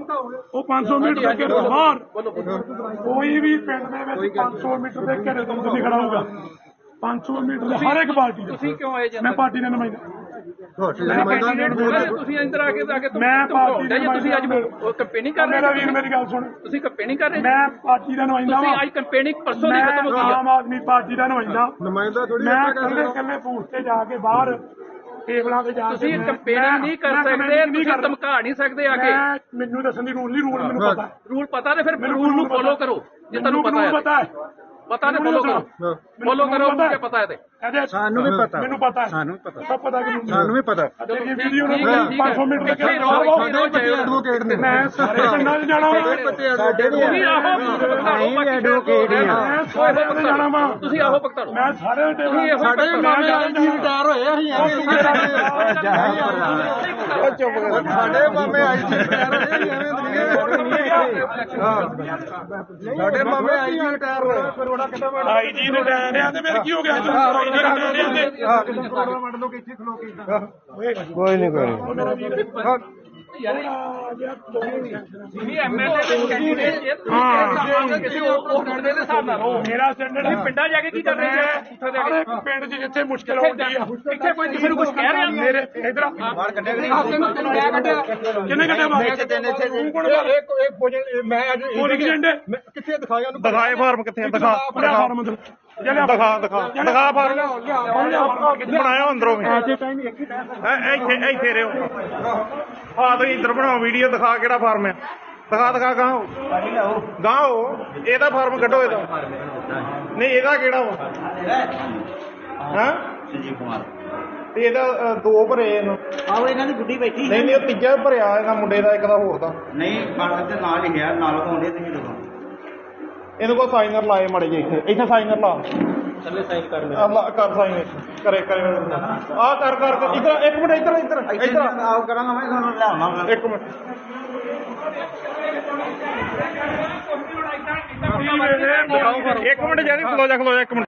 ਉਹ 500 ਮੀਟਰ ਦੇ ਘੇਰੇ ਤੋਂ ਬਾਹਰ। ਕੋਈ ਵੀ ਪਿੰਡ ਦੇ ਵਿੱਚ 500 ਮੀਟਰ ਦੇ ਘੇਰੇ ਤੋਂ ਨਹੀਂ ਖੜਾ ਹੋਊਗਾ। 500 ਮੀਟਰ ਦੇ ਹਰ ਇੱਕ ਪਾਰਟੀ ਦਾ। ਤੁਸੀਂ ਕਿਉਂ ਆਏ ਮੈਂ ਪਾਰਟੀ ਦਾ ਨੁਮਾਇੰਦਾ। ਤੁਸੀਂ ਅੰਦਰ ਆ ਕੇ ਆ ਕੇ ਮੈਂ ਪਾਰਟੀ ਦਾ ਜੀ ਤੁਸੀਂ ਅੱਜ ਕੰਪੇਨਿੰਗ ਕਰ ਮੇਰਾ ਰਹੇ ਵੀਰ ਮੇਰੀ ਗੱਲ ਸੁਣ। ਤੁਸੀਂ ਕੰਪੇਨਿੰਗ ਕਰ ਰਹੇ ਮੈਂ ਪਾਰਟੀ ਦਾ ਨੁਮਾਇੰਦਾ ਤੁਸੀਂ ਵਾਂ। ਅੱਜ ਕੰਪੇਨਿੰਗ ਪਰਸੋਂ ਦੀ ਖਤਮ ਹੋ ਗਈ ਆਮ ਹੈ ਆਦਮੀ ਪਾਰਟੀ ਦਾ ਨੁਮਾਇੰਦਾ। ਨੁਮਾਇੰਦਾ ਥੋੜੀ ਮੈਂ ਇਕੱਲੇ ਇਕੱਲੇ ਬੂਥ ਤੇ ਜਾ ਕੇ ਬਾਹਰ ਟੇਬਲਾਂ ਤੇ ਜਾ ਕੇ ਤੁਸੀਂ ਮੈਂ- ਨਹੀਂ ਕਰ ਮੈਂ ਸਕਦੇ ਨਹੀਂ ਤੁਸੀਂ। ਧਮਕਾ ਨਹੀਂ ਸਕਦੇ ਆ ਕੇ। ਮੈਂ ਮੈਨੂੰ ਦੱਸਣ ਦੀ ਰੂਲ ਨਹੀਂ ਰੂਲ ਮੈਨੂੰ ਪਤਾ। ਹੈ ਰੂਲ ਪਤਾ ਤੇ ਫਿਰ ਮੈਨੂੰ ਰੂਲ ਨੂੰ। ਫੋਲੋ ਕਰੋ ਜੇ ਤੁਹਾਨੂੰ ਪਤਾ ਹੈ। ਪਤਾ ਹੈ। ਪਤਾ ਮੈਨੂੰ ਫੋਲੋ। ਕਰੋ। ਫੋਲੋ ਕਰੋ ਮੁਝੇ ਪਤਾ। ਹੈ ਤੇ ਇਹਦੇ। ਸਾਨੂੰ ਵੀ ਪਤਾ। ਮੈਨੂੰ ਪਤਾ। ਸਾਨੂੰ ਵੀ ਪਤਾ। ਸਭ ਪਤਾ ਕਿ ਸਾਨੂੰ ਵੀ ਪਤਾ। ਕੀ ਵੀਡੀਓ ਨੂੰ ਠੀਕ ਹੈ, ਠੀਕ ਹੈ। 500 ਮੀਟਰ ਦੇ ਰਹੋ, ਚਾਹੇ ਐਡਵੋਕੇਟ ਨੇ। ਮੈਂ ਸਾਰੇ ਪਿੰਡਾਂ 'ਚ ਜਾਣਾ ਵਾ। ਸਾਡੇ ਵੀ ਤੁਸੀਂ ਆਹੋ ਵੀ ਐਡਵੋਕੇਟ ਹੀ ਆ ਮੈਂ ਸਾਰੇ ਪਿੰਡ ਜਾਣਾ ਵਾ। ਤੁਸੀਂ ਆਹੋ ਭਗਤਾੜੋ ਮੈਂ ਸਾਰੇ ਟੇਬਲਾਂ ਸਾਡੇ ਮਾਮੇ ਆਈ ਜੀ ਰਿਟਾਇਰ ਹੋਏ ਅਸੀਂ। ਐਵੇਂ ਚੁੱਪ ਕਰ ਸਾਡੇ ਮਾਮੇ ਆਈ ਜੀ ਰਿਟਾਇਰ ਹੋਏ ਅਸੀਂ। ਐਵੇਂ ਸਾਡੇ ਮਾਮੇ ਆਈ ਜੀ ਰਿਟਾਇਰ ਹੋਏ ਆਈ ਜੀ ਨੂੰ ਡੈਨ ਰਿਆ ਤੇ ਫਿਰ ਕੀ ਹੋ ਗਿਆ ਆਈ ਜੀ ਨੂੰ ਡੈਨ ਰਿਆ ਤੇ ਕੋਈ ਨਹੀਂ ਕੋਈ ਮੇਰਾ ਵੀਰ ਵੀ ਐਮਐਲਏ ਦੇ ਕੈਂਡੀਡੇਟ ਹਾਂ ਕਿਸੇ ਉਹ ਮੁੰਡੇ ਦੇ ਹਿਸਾਬ ਨਾਲ ਰਹੋ। ਮੇਰਾ ਸਟੈਂਡਰਡ ਹੈ। ਪਿੰਡਾਂ ਜਾ ਕੇ ਕੀ ਕਰ ਰਹੇ ਜੀ ਉੱਥੇ ਜਾ ਹਰ ਕੇ ਇੱਕ ਪਿੰਡ 'ਚ ਜਿੱਥੇ ਮੁਸ਼ਕਲ ਆਉਂਦੀ ਆ। ਇੱਥੇ ਕੋਈ ਕਿਸੇ ਨੂੰ ਕੁਝ ਕਹਿ ਰਿਹਾ? ਮੇਰੇ ਇਧਰ ਬਾਹਰ ਕੱਢਿਆ ਕਿ ਕਿੰਨੇ ਘੰਟੇ ਬਾਅਦ ਤੂੰ ਕੋਣ ਬਾਹਰ ਇੱਕ ਇੱਕ ਭੋਜਨ ਮੈਂ ਅੱਜ ਪੋਲਿੰਗ ਏਜੰਡੇ ਕਿੱਥੇ ਦਿਖਾਇਆ ਉਹਨੂੰ? ਦਿਖਾਏ ਫਾਰਮ ਕਿੱਥੇ ਆ? ਦਿਖਾ ਦਿਖਾ ਦਿਖਾ। ਦਿਖਾ ਫਾਰਮ ਬਣਾਇਆ ਅੰਦਰੋਂ ਵੀ? ਐਸੇ ਟਾਈਮ ਇੱਕ ਹੀ ਟਾਈਮ ਐ ਇੱਥੇ ਇੱਥੇ ਰਿਓ ਆ ਤੁਸੀਂ ਇੱਧਰ ਬਣਾਓ ਵੀਡੀਓ ਦਿਖਾ ਕਿਹੜਾ ਫਾਰਮ ਹੈ। ਦਿਖਾ ਦਿਖਾ ਗਾਓ। ਗਾਓ। ਇਹਦਾ ਫਾਰਮ ਕੱਢੋ ਇਹਦਾ। ਨਹੀਂ ਇਹਦਾ ਕਿਹੜਾ ਵਾ? ਹਾਂ। ਸੰਜੀਵ ਕੁਮਾਰ। ਤੇ ਇਹਦਾ ਅ, ਦੋ ਭਰੇ ਇਹਨੂੰ। ਆਹੋ ਇਹਨਾਂ ਦੀ ਗੁੱਡੀ ਬੈਠੀ ਨਹੀਂ ਨਹੀਂ ਉਹ ਤੀਜਾ ਭਰਿਆ ਇਹਦਾ ਮੁੰਡੇ ਦਾ ਇੱਕ ਦਾ ਹੋਰ ਦਾ। ਨਹੀਂ ਕਣਕ ਦੇ ਨਾਲ ਹੀ ਹੈ ਨਾਲ ਪਾਉਂਦੇ ਤੁਸੀਂ ਦੇਖੋ ਇਹਨੂੰ ਕੋ ਸਾਈਨਰ ਲਾਏ ਮੜੇ ਜੇ ਇੱਥੇ। ਇੱਥੇ ਸਾਈਨਰ ਲਾ। ਥੱਲੇ ਸਾਈਨ ਕਰ ਲਾ ਕਰ ਸਾਈਨ। ਕਰੇ ਕਰੇ ਆ ਕਰ ਕਰ। ਇੱਧਰ ਇੱਕ ਮਿੰਟ ਇੱਧਰ ਇੱਧਰ ਇੱਧਰ ਆਪ ਕਰਾਂਗਾ ਮੈਂ ਤੁਹਾਨੂੰ ਲਿਆਉਣਾ ਇੱਕ ਮਿੰਟ। ਇੱਕ ਮਿੰਟ ਜਾਨੀ ਖਲੋ ਜਾ ਖਲੋ ਜਾ ਇੱਕ ਮਿੰਟ।